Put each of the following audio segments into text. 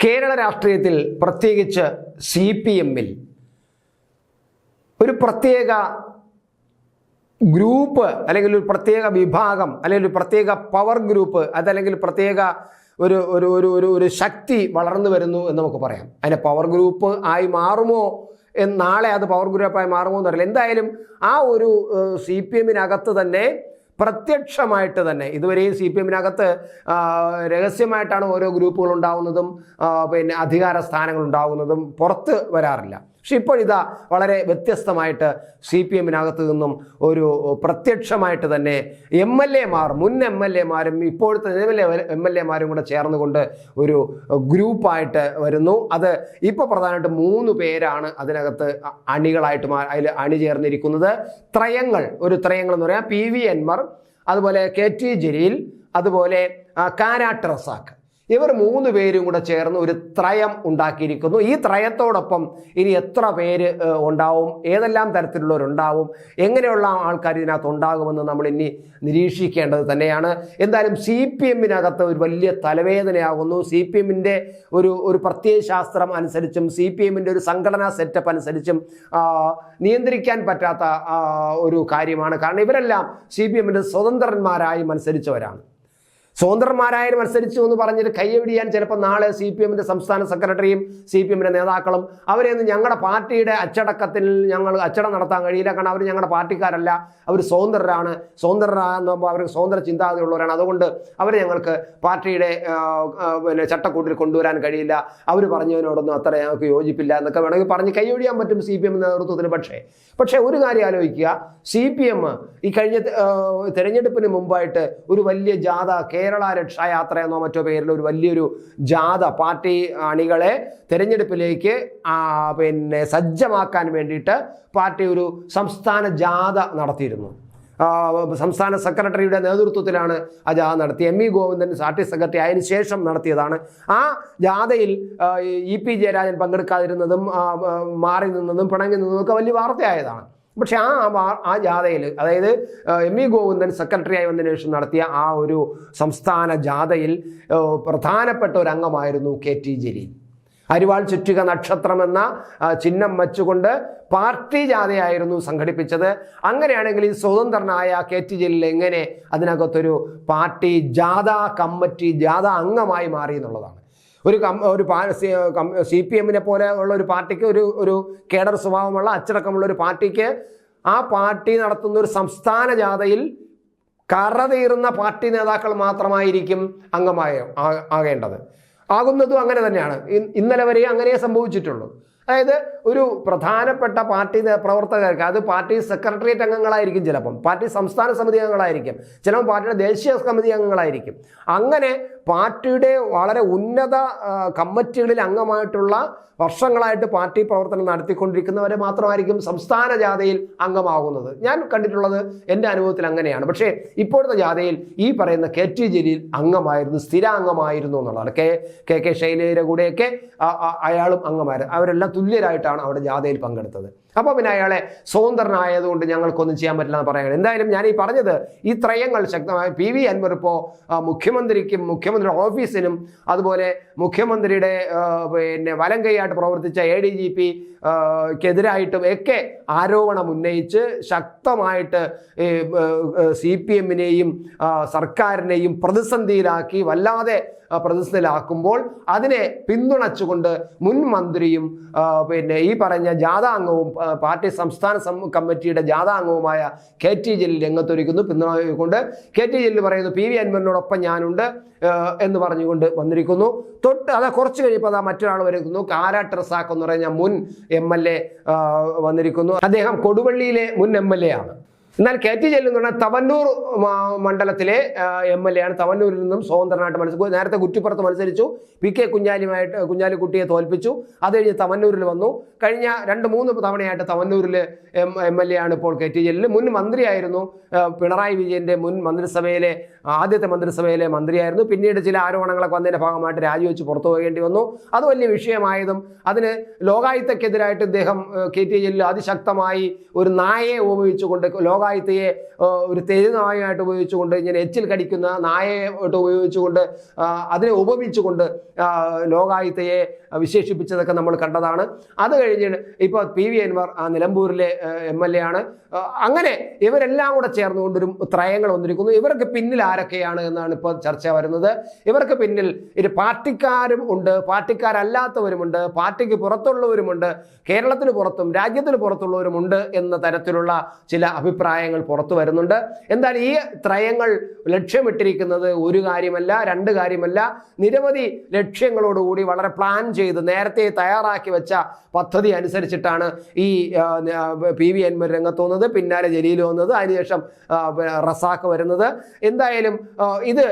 കേരള രാഷ്ട്രീയത്തിൽ പ്രത്യേകിച്ച് C P എമ്മിൽ ഒരു പ്രത്യേക ഗ്രൂപ്പ് അല്ലെങ്കിൽ ഒരു പ്രത്യേക വിഭാഗം അല്ലെങ്കിൽ ഒരു പ്രത്യേക പവർ ഗ്രൂപ്പ് അതല്ലെങ്കിൽ പ്രത്യേക ഒരു ഒരു ഒരു ഒരു ഒരു ശക്തി വളർന്നു വരുന്നു എന്ന് നമുക്ക് പറയാം. അതിന്റെ പവർ ഗ്രൂപ്പ് ആയി മാറുമോ നാളെ അത് പവർ ഗ്രൂപ്പായി മാറുമോ എന്നറിയില്ല. എന്തായാലും ആ ഒരു സി പി എമ്മിനകത്ത് തന്നെ പ്രത്യക്ഷമായിട്ട് തന്നെ. ഇതുവരെയും സി പി എമ്മിനകത്ത് രഹസ്യമായിട്ടാണ് ഓരോ ഗ്രൂപ്പുകൾ ഉണ്ടാവുന്നതും പിന്നെ അധികാര സ്ഥാനങ്ങൾ ഉണ്ടാവുന്നതും പുറത്ത് വരാറില്ല. പക്ഷെ ഇപ്പോഴിതാ വളരെ വ്യത്യസ്തമായിട്ട് സി പി എമ്മിനകത്ത് നിന്നും ഒരു പ്രത്യക്ഷമായിട്ട് തന്നെ എം എൽ എമാർ മുൻ എം എൽ എമാരും ഇപ്പോഴത്തെ നിലവിലെ എം എൽ എമാരും കൂടെ ചേർന്നുകൊണ്ട് ഒരു ഗ്രൂപ്പായിട്ട് വരുന്നു. അത് ഇപ്പോൾ പ്രധാനമായിട്ട് മൂന്ന് പേരാണ് അതിനകത്ത് അണികളായിട്ട് മാ- അണി അണിചേർന്നിരിക്കുന്നത്. ത്രയങ്ങൾ ഒരു ത്രയങ്ങൾ എന്ന് പറയാം. പി വി എൻമർ അതുപോലെ കെ ടി ജലീൽ അതുപോലെ കാരാട്ട് റസാഖ് ഇവർ മൂന്ന് പേരും കൂടെ ചേർന്ന് ഒരു ത്രയം ഉണ്ടാക്കിയിരിക്കുന്നു. ഈ ത്രയത്തോടൊപ്പം ഇനി എത്ര പേര് ഉണ്ടാവും ഏതെല്ലാം തരത്തിലുള്ളവരുണ്ടാവും എങ്ങനെയുള്ള ആൾക്കാർ ഇതിനകത്ത് ഉണ്ടാകുമെന്ന് നമ്മൾ ഇനി നിരീക്ഷിക്കേണ്ടത് തന്നെയാണ്. എന്തായാലും സി പി എമ്മിനകത്ത് ഒരു വലിയ തലവേദനയാകുന്നു. സി പി എമ്മിന്റെ ഒരു ഒരു പ്രത്യയ ശാസ്ത്രം അനുസരിച്ചും സി പി എമ്മിന്റെ ഒരു സംഘടനാ സെറ്റപ്പ് അനുസരിച്ചും നിയന്ത്രിക്കാൻ പറ്റാത്ത ഒരു കാര്യമാണ്. കാരണം ഇവരെല്ലാം സി പി എമ്മിന്റെ സ്വതന്ത്രന്മാരായി മത്സരിച്ചവരാണ്. സ്വതന്ത്രന്മാരായാലും മത്സരിച്ചു എന്ന് പറഞ്ഞിട്ട് കയ്യടിയാൻ ചിലപ്പോൾ നാളെ സി പി എമ്മിന്റെ സംസ്ഥാന സെക്രട്ടറിയും സി പി എമ്മിന്റെ നേതാക്കളും അവരെയൊന്നും ഞങ്ങളുടെ പാർട്ടിയുടെ അച്ചടക്കത്തിൽ ഞങ്ങൾ അച്ചടം നടത്താൻ കഴിയില്ല. കാരണം അവർ ഞങ്ങളുടെ പാർട്ടിക്കാരല്ല. അവർ സ്വതന്ത്രരാണ്. സ്വതന്ത്രരാന്ന് പറയുമ്പോൾ അവർ സ്വതന്ത്ര ചിന്താഗതിയുള്ളവരാണ്. അതുകൊണ്ട് അവർ ഞങ്ങൾക്ക് പാർട്ടിയുടെ പിന്നെ ചട്ടക്കൂട്ടിൽ കൊണ്ടുവരാൻ കഴിയില്ല. അവർ പറഞ്ഞതിനോടൊന്നും അത്ര ഞങ്ങൾക്ക് യോജിപ്പില്ല എന്നൊക്കെ വേണമെങ്കിൽ പറഞ്ഞ് കൈയൊഴിയാൻ പറ്റും സി പി എം നേതൃത്വത്തിന്. പക്ഷേ പക്ഷേ ഒരു കാര്യം ആലോചിക്കുക. സി പി എം ഈ കഴിഞ്ഞ തിരഞ്ഞെടുപ്പിന് മുമ്പായിട്ട് ഒരു വലിയ ജാഥ കേരള രക്ഷായാത്ര എന്നോ മറ്റോ പേരിൽ ഒരു വലിയൊരു ജാഥ പാർട്ടി അണികളെ തെരഞ്ഞെടുപ്പിലേക്ക് പിന്നെ സജ്ജമാക്കാൻ വേണ്ടിയിട്ട് പാർട്ടി ഒരു സംസ്ഥാന ജാഥ നടത്തിയിരുന്നു. സംസ്ഥാന സെക്രട്ടറിയുടെ നേതൃത്വത്തിലാണ് ആ ജാഥ നടത്തി M E Govindan party secretary അതിന് ശേഷം നടത്തിയതാണ്. ആ ജാഥയിൽ ഇ പി ജയരാജൻ പങ്കെടുക്കാതിരുന്നതും മാറി നിന്നതും പിണങ്ങി നിന്നതും ഒക്കെ വലിയ വാർത്തയായതാണ്. പക്ഷേ ആ വാ- ആ ജാഥയിൽ അതായത് എം ഇ ഗോവിന്ദൻ സെക്രട്ടറിയായി വന്നതിന് ശേഷം നടത്തിയ ആ ഒരു സംസ്ഥാന ജാഥയിൽ പ്രധാനപ്പെട്ട ഒരു അംഗമായിരുന്നു കെ. ടി. ജലീൽ. അരിവാൾ ചുറ്റുക നക്ഷത്രം എന്ന ആ, ചിഹ്നം വച്ചുകൊണ്ട് പാർട്ടി ജാഥയായിരുന്നു സംഘടിപ്പിച്ചത്. അങ്ങനെയാണെങ്കിൽ ഈ സ്വതന്ത്രനായ കെ. ടി. ജലീൽ എങ്ങനെ അതിനകത്തൊരു പാർട്ടി ജാഥ കമ്മിറ്റി ജാഥ അംഗമായി മാറി എന്നുള്ളതാണ്. ഒരു ഒരു സി പി എമ്മിനെ പോലെ ഉള്ള ഒരു പാർട്ടിക്ക് ഒരു ഒരു കേഡർ സ്വഭാവമുള്ള അച്ചടക്കമുള്ള ഒരു പാർട്ടിക്ക് ആ പാർട്ടി നടത്തുന്ന ഒരു സംസ്ഥാന ജാഥയിൽ കറതീറുന്ന പാർട്ടി നേതാക്കൾ മാത്രമായിരിക്കും അംഗമായ ആകേണ്ടത്. ആകുന്നതും അങ്ങനെ തന്നെയാണ്. ഇന്നലെ വരെ അങ്ങനെ സംഭവിച്ചിട്ടുള്ളൂ. അതായത് ഒരു പ്രധാനപ്പെട്ട പാർട്ടി പ്രവർത്തകർക്ക് അത് പാർട്ടി സെക്രട്ടേറിയറ്റ് അംഗങ്ങളായിരിക്കും ചിലപ്പം. പാർട്ടി സംസ്ഥാന സമിതി അംഗങ്ങളായിരിക്കും. ചിലപ്പോൾ പാർട്ടിയുടെ ദേശീയ സമിതി അംഗങ്ങളായിരിക്കും. അങ്ങനെ പാർട്ടിയുടെ വളരെ ഉന്നത കമ്മിറ്റികളിൽ അംഗമായിട്ടുള്ള വർഷങ്ങളായിട്ട് പാർട്ടി പ്രവർത്തനം നടത്തിക്കൊണ്ടിരിക്കുന്നവരെ മാത്രമായിരിക്കും സംസ്ഥാന ജാഥയിൽ അംഗമാകുന്നത്. ഞാൻ കണ്ടിട്ടുള്ളത് എന്റെ അനുഭവത്തിൽ അങ്ങനെയാണ്. പക്ഷേ ഇപ്പോഴത്തെ ജാഥയിൽ ഈ പറയുന്ന കെ ടി ജലീൽ അംഗമായിരുന്നു സ്ഥിരാംഗമായിരുന്നു എന്നുള്ളതാണ്. കെ കെ കെ ശൈലയുടെ കൂടെയൊക്കെ അയാളും അംഗമായിരുന്നു. അവരെല്ലാം തുല്യരായിട്ടാണ് അവിടെ ജാഥയിൽ പങ്കെടുത്തത്. അപ്പോൾ പിന്നെ അയാളെ സ്വതന്ത്രനായതുകൊണ്ട് ഞങ്ങൾക്കൊന്നും ചെയ്യാൻ പറ്റില്ല എന്ന് പറയുന്നത് എന്തായാലും ഞാൻ ഈ പറഞ്ഞത് ഈ ത്രയങ്ങൾ ശക്തമായ പി വി അൻവർ ഇപ്പോൾ മുഖ്യമന്ത്രിക്കും മുഖ്യമന്ത്രി ഓഫീസിനും അതുപോലെ മുഖ്യമന്ത്രിയുടെ പിന്നെ വലം കൈയായിട്ട് പ്രവർത്തിച്ച എ ഡി ജി പിക്കെതിരായിട്ടും ഒക്കെ ആരോപണം ഉന്നയിച്ച് ശക്തമായിട്ട് സി പി എമ്മിനെയും സർക്കാരിനെയും പ്രതിസന്ധിയിലാക്കി വല്ലാതെ പ്രതിസന്ധിയിലാക്കുമ്പോൾ അതിനെ പിന്തുണച്ചുകൊണ്ട് മുൻ മന്ത്രിയും പിന്നെ ഈ പറഞ്ഞ ജാഥാംഗവും പാർട്ടി സംസ്ഥാന കമ്മിറ്റിയുടെ ജാഥാംഗവുമായ കെ ടി ജലീൽ രംഗത്തൊരുക്കുന്നു. പിന്തുണ കൊണ്ട് കെ ടി ജലീൽ പറയുന്നു പി വി അൻവറിനോടൊപ്പം ഞാനുണ്ട്. എന്ന് പറഞ്ഞുകൊണ്ട് വന്നിരിക്കുന്നു. തൊട്ട് അതാ കുറച്ച് കഴിയുമ്പോൾ അതാ മറ്റൊരാൾ വരുന്നു. കാരാ റസാഖ് എന്ന് പറഞ്ഞ മുൻ എം എൽ എ വന്നിരിക്കുന്നു. അദ്ദേഹം കൊടുവള്ളിയിലെ മുൻ എം എൽ എ ആണ്. എന്നാൽ കെ ടി ജലീൽ എന്ന് പറഞ്ഞാൽ തവന്നൂർ മണ്ഡലത്തിലെ എം എൽ എ ആണ്. തവന്നൂരിൽ നിന്നും സ്വതന്ത്രനായിട്ട് മത്സരിച്ചു. നേരത്തെ കുറ്റിപ്പുറത്ത് മത്സരിച്ചു. പി കെ കുഞ്ഞാലിയുമായിട്ട് കുഞ്ഞാലിക്കുട്ടിയെ തോൽപ്പിച്ചു. അത് കഴിഞ്ഞ് തവന്നൂരിൽ വന്നു. കഴിഞ്ഞ രണ്ട് മൂന്ന് തവണയായിട്ട് തവന്നൂരിൽ എം എം എൽ എ ആണ് ഇപ്പോൾ കെ ടി ജലീൽ മുൻ മന്ത്രിയായിരുന്നു പിണറായി വിജയന്റെ മുൻ മന്ത്രിസഭയിലെ ആദ്യത്തെ മന്ത്രിസഭയിലെ മന്ത്രിയായിരുന്നു. പിന്നീട് ചില ആരോപണങ്ങളൊക്കെ വന്നതിന്റെ ഭാഗമായിട്ട് രാജിവെച്ച് പുറത്തു പോകേണ്ടി വന്നു. അത് വലിയ വിഷയമായതും അതിന് ലോകായുത്തക്കെതിരായിട്ട് ഇദ്ദേഹം കെ ടി ജലീൽ അതിശക്തമായി ഒരു നായയെ ഉപയോഗിച്ചുകൊണ്ട് ലോക ലോകായുത്തയെ ഒരു തെരുനായമായിട്ട് ഉപയോഗിച്ചുകൊണ്ട് ഇങ്ങനെ എച്ചിൽ കടിക്കുന്ന നായയായിട്ട് ഉപയോഗിച്ചുകൊണ്ട് അതിനെ ഉപമിച്ചുകൊണ്ട് ലോകായുത്തയെ വിശേഷിപ്പിച്ചതൊക്കെ നമ്മൾ കണ്ടതാണ്. അത് കഴിഞ്ഞ് ഇപ്പോൾ പി വി അൻവർ നിലമ്പൂരിലെ എം എൽ എ ആണ്. അങ്ങനെ ഇവരെല്ലാം കൂടെ ചേർന്നുകൊണ്ടൊരു ത്രയങ്ങൾ വന്നിരിക്കുന്നു. ഇവർക്ക് പിന്നിൽ ആരൊക്കെയാണ് എന്നാണ് ഇപ്പോൾ ചർച്ച വരുന്നത്. ഇവർക്ക് പിന്നിൽ ഒരു പാർട്ടിക്കാരും ഉണ്ട് പാർട്ടിക്കാരല്ലാത്തവരുമുണ്ട് പാർട്ടിക്ക് പുറത്തുള്ളവരുമുണ്ട് കേരളത്തിന് പുറത്തും രാജ്യത്തിന് പുറത്തുള്ളവരുമുണ്ട് എന്ന തരത്തിലുള്ള ചില അഭിപ്രായങ്ങൾ പുറത്തു വരുന്നുണ്ട്. എന്നാൽ ഈ ത്രയങ്ങൾ ലക്ഷ്യമിട്ടിരിക്കുന്നത് ഒരു കാര്യമല്ല രണ്ട് കാര്യമല്ല. നിരവധി ലക്ഷ്യങ്ങളോടുകൂടി വളരെ പ്ലാൻ ചെയ്ത് നേരത്തെ തയ്യാറാക്കി വെച്ച പദ്ധതി അനുസരിച്ചിട്ടാണ് ഈ പി വി എൻവർ രംഗത്ത് വന്നത് പിന്നാലെ ജലീൽ വന്നത്. അതിനുശേഷം റസാക്ക് വരുന്നത്. എന്തായാലും ഇത്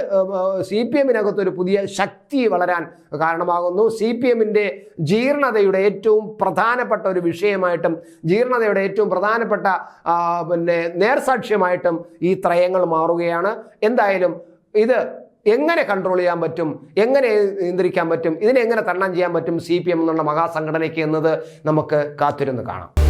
സി പി എമ്മിനകത്ത് ഒരു പുതിയ ശക്തി വളരാൻ കാരണമാകുന്നു. സി പി എമ്മിന്റെ ജീർണതയുടെ ഏറ്റവും പ്രധാനപ്പെട്ട ഒരു വിഷയമായിട്ടും ജീർണതയുടെ ഏറ്റവും പ്രധാനപ്പെട്ട പിന്നെ നേർസാക്ഷ്യമായിട്ടും ഈ ത്രയങ്ങൾ മാറുകയാണ്. എന്തായാലും ഇത് എങ്ങനെ കൺട്രോൾ ചെയ്യാൻ പറ്റും? എങ്ങനെ നിയന്ത്രിക്കാൻ പറ്റും? ഇതിനെ എങ്ങനെ തരണം ചെയ്യാൻ പറ്റും? സി പി എം എന്നുള്ള മഹാസംഘടനയ്ക്ക് എന്നത് നമുക്ക് കാത്തിരുന്ന് കാണാം.